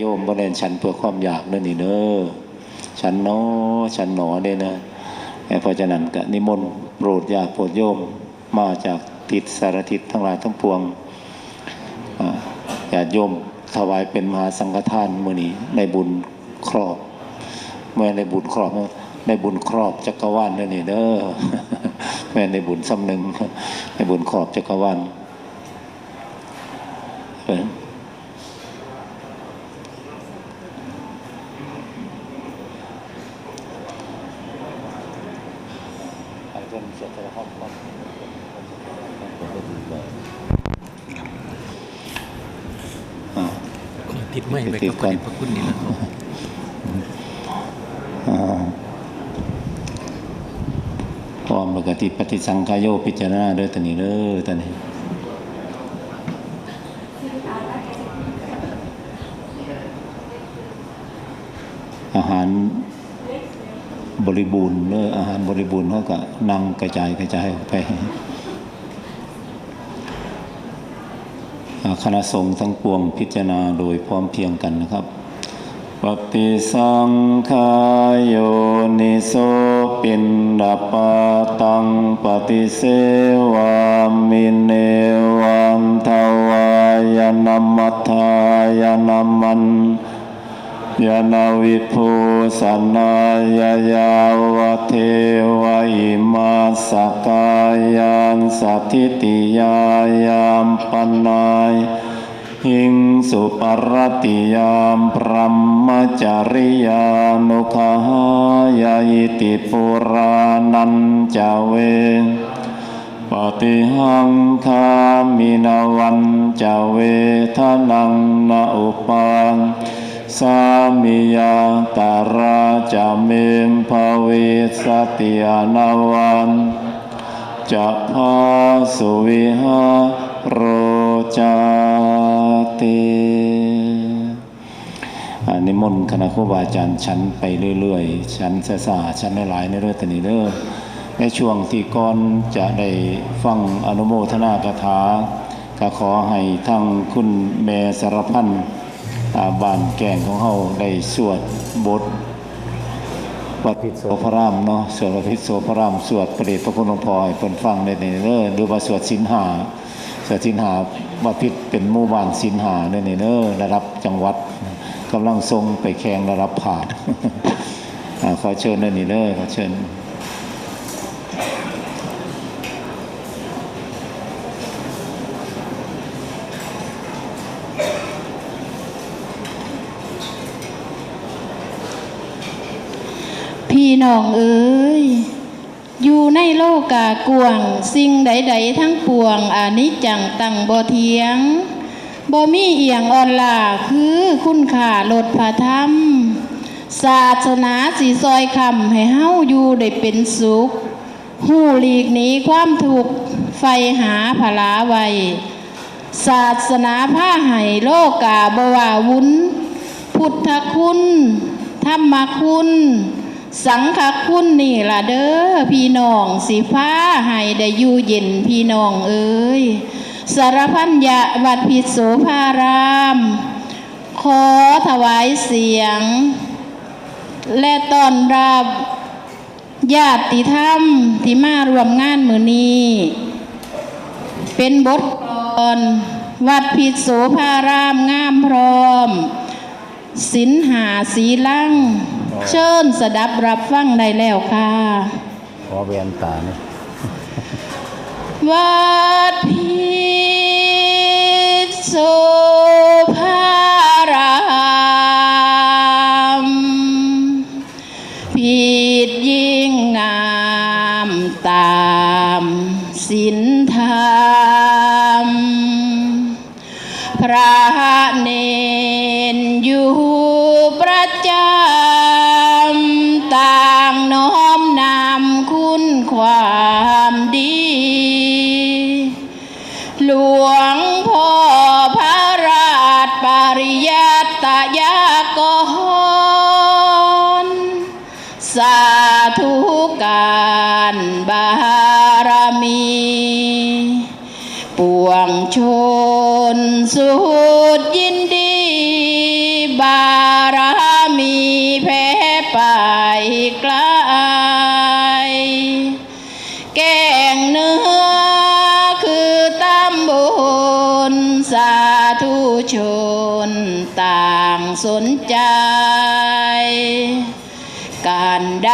โยมบ่แน่นฉันเพื่อความอยากนั่นนี่เด้อฉันเนาะฉันหนอเด้นะเพราะฉะนั้นก็นิมนต์โปรดญาติโปรดโยมมาจากทิศสารทิศทั้งหลายทั้งปวงอ่าญาติโยมถวายเป็นมหาสังฆทานมื้อนี้ในบุญครอบเมื่อในบุญครอบในบุญครอบจักรวาลนั่นนี่เด้อแม่ในบุญซ้ำหนึ่งในบุญครอบจักรวาลเออ ไปจนเสร็จแล้วครับอ่า ขอติดไม่ไปติกัดบก่อนพระคุณนี่แหละครับอ่าพร้อมปกติปฏิสังขายโยพิจารณาเด้อตอนนี้เด้อตอนนี้อาหารบริบูรณ์เด้ออาหารบริบูรณ์เขาก็นั่งกระจายกระจายออกไป อ่า คณะสงฆ์ทั้งปวงพิจารณาโดยพร้อมเพียงกันนะครับปฏิสังขายโยนิโสปินดาปาตังปฏิเสวามิเนวังทวายนามัทายนามันยานาวิภูสนายายาวเทวอิมาสกายานสัทิติยายามปนา หิงสุปรติยามพรหมจริยานุขายาอิติปุรานันจเว ปฏิหังคามินาวันจเวทนังนาอุปังสามิยาตาราจาเมมภเวสติยานาวันจะพาสุวิหาโรจา ติอนิมนต์คณะครูบาอาจารย์ชั้นไปเรื่อยๆ ชั้นเสสาชั้นหลายๆในเรื่องตนี้เด้อในช่วงที่ก่อนจะได้ฟังอนุโมทนากถาก็ขอให้ทั้งคุณแม่สารพันธ์บ้านแก่งของเฮาได้สวดบทวัดพิโสพรามเนาะสวดวัดพิโสพรามสวดประเดชพระคุณหลวงพ่อให้เพิ่นฟังได้ในเด้อหรือว่าสวดสินหาสวดสินหา วัดพิษเป็นหมู่บ้านสินหาได้ในเด้อระดับจังหวัดกำลังทรงไปแข่งระดับผ่านอขอเชิญได้นี่เด้อขอเชิญพี่น้องเอ๋ย อยู่ในโลกากวง สิ่งใดๆทั้งปวงอานิจจังตังบ่เทียงบ่มีเอียงอ่อนล่าคือคุณค่าลดพระธรรม ศาสนาสีซอยคำให้เฮาอยู่ได้เป็นสุขหูหลีกหนีความทุกไฟหาผลาไวศาสนาผ้าไห้โลกาบวาวุ้น พุทธคุณ ธรรมคุณ สังฆคุณนี่ล่ะเด้อพี่น้องสิฟ้าให้ได้อยู่เย็นพี่น้องเอ้ยสารพันยะวัดพิโสภาราม ขอถวายเสียง และต้อนรับญาติธรรมที่มารวมงานมือนี้ เป็นบทกลอน วัดพิโสภารามงามพร้อม สินหาสีลัง เชิญสดับรับฟังได้แล้วค่ะ ขอแวนตาเนี่ยวัดพิษโส ชนสุดยินดี บารมีแพ้ไปไกลแกงเนื้อคือตำบลสาธุชนต่างสนใจ การได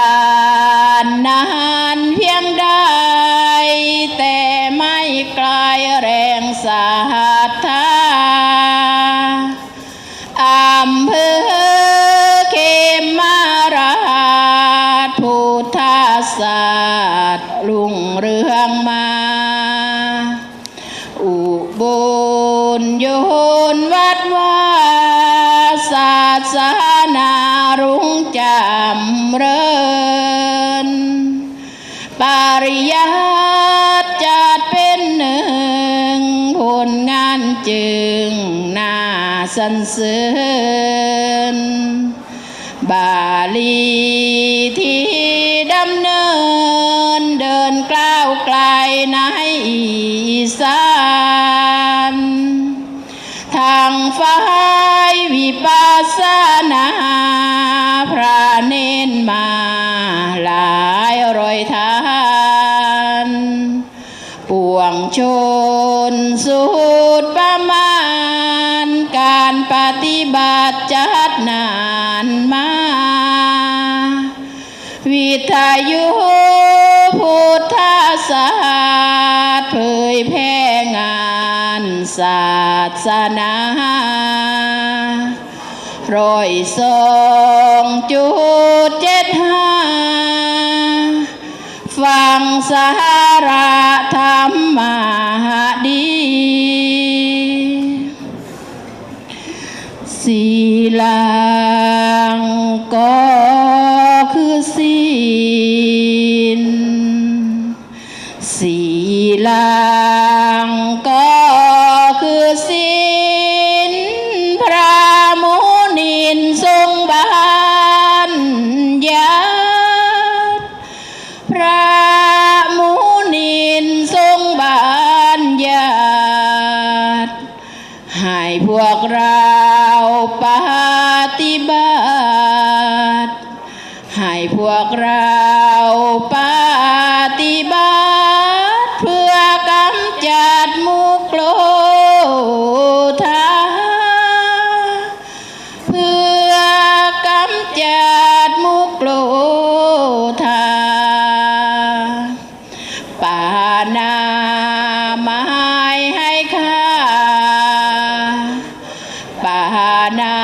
อุบลโยนวัดว่าศาสนารุงจำเริญปริยัติจัดเป็นหนึ่งผลงานจึงน่าสรรเสริญ ทยุพุทธศาสตร์เผยแพร่งานศาสนาร้อยสองจุดเจ็ดห้าฟังสาระธรรมดีสีลังก็คือ พวกเราปฏิบัติ เพื่อกำจัดมุกโลธาเพื่อกำจัดมุกโลธาปานาไม้ให้ค่าปานา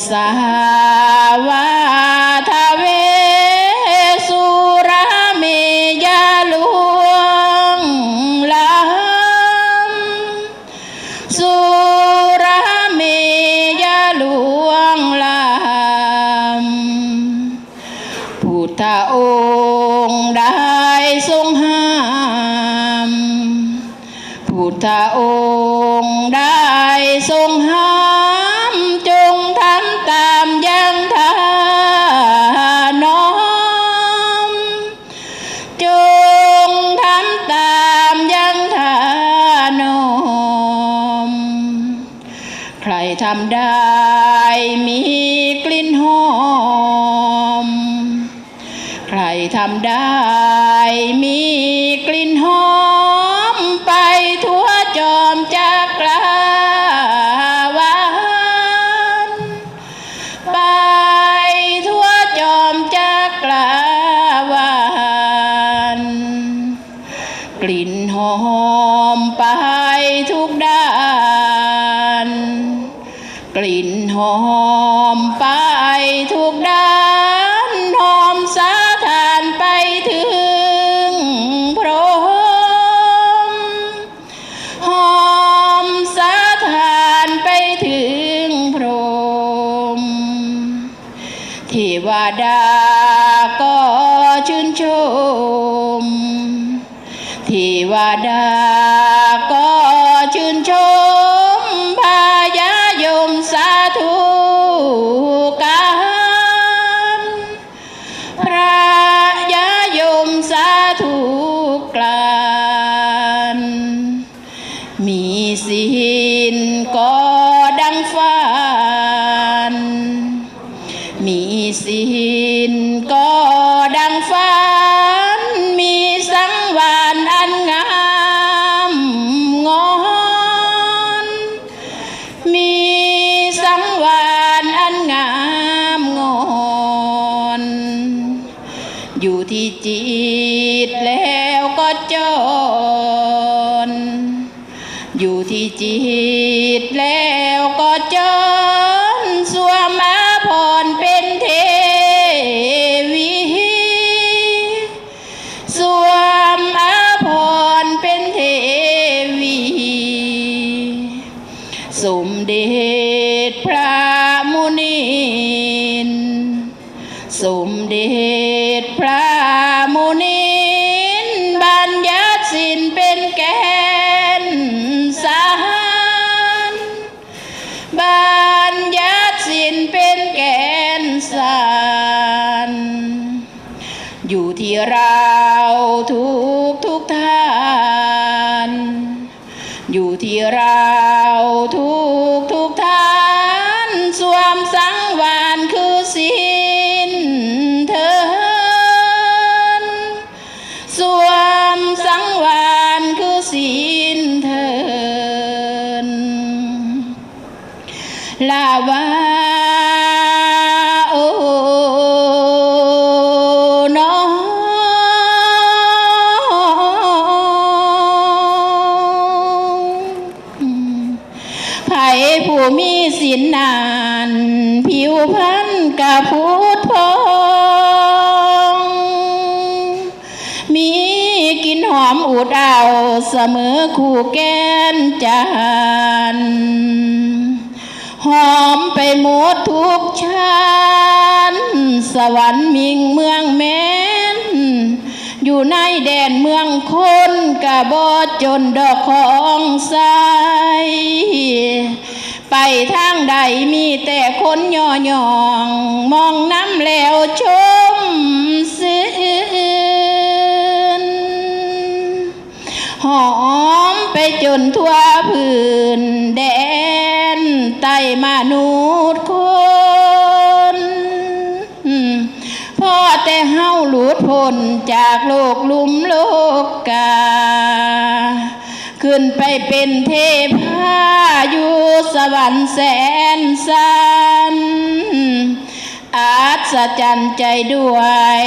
มุำได้มีกลิ่นหอม ใครทำได้ วดาก็ชื่นชม เทวดาก็ชื่นชมพายายมสาธุการพระยายมสาธุกลานมีศีลก็ อยู่ที่จิตแล้วก็เจอ เราทุกทุกท่าน อยู่ที่เราทุกทุกท่านสวมสังวานคือศีลเถินสวมสังวานคือศีลเถินลาวา อมอูดเอาเสมอคู่แก้นจานหอมไปหมดทุกชาติสวรรค์มิงเมืองแม้น อยู่ในแดนเมืองคนกะบอจนดอกของใสไปทางใดมีแต่คนย่อยอง มองน้ำแล้วชม อมไปจนทั่วพื้นแดนใต้มนุษย์คนพ่อแต่เฮาหลุดพ้นจากโลกลุมโลกกา ขึ้นไปเป็นเทพาอยู่สวรรค์แสนสันอาศจรรย์ใจด้วย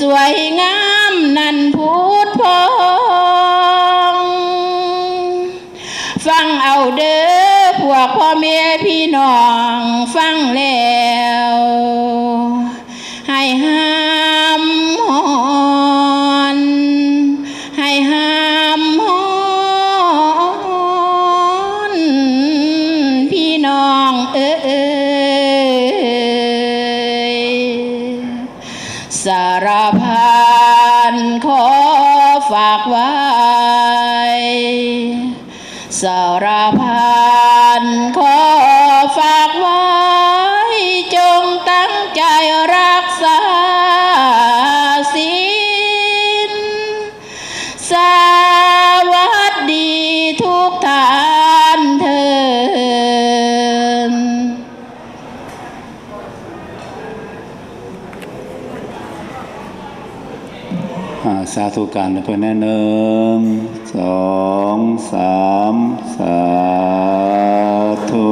สวยงามนันพูดพอ พวกพ่อแม่พี่น้องฟังแล้ว ให้ห้ามหอนให้ห้ามหอนพี่น้องเอ้ย สาธุการเพื่อนแน่หนึ่งสองสามสาธุ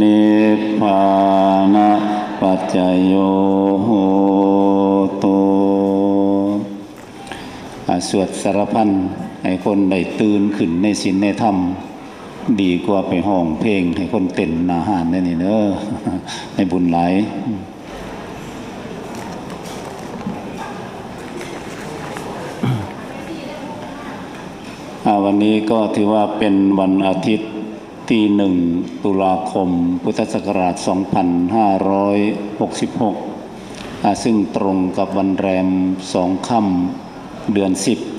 นิพพานะปัจจโยโหตุสวดสารพันให้คนได้ตื่นขึ้นในศีลในธรรม ดีกว่าไปห้องเพลง ให้คนเต้นหนาหานได้นี่เนอะในบุญหลาย อ่าวั นี้ก็ถือว่าเป็นวันอาทิตย์ที่หนึ่งตุลาคม พุทธศักราช 2566 ซึ่งตรงกับวันแรมสองค่ำเดือน 10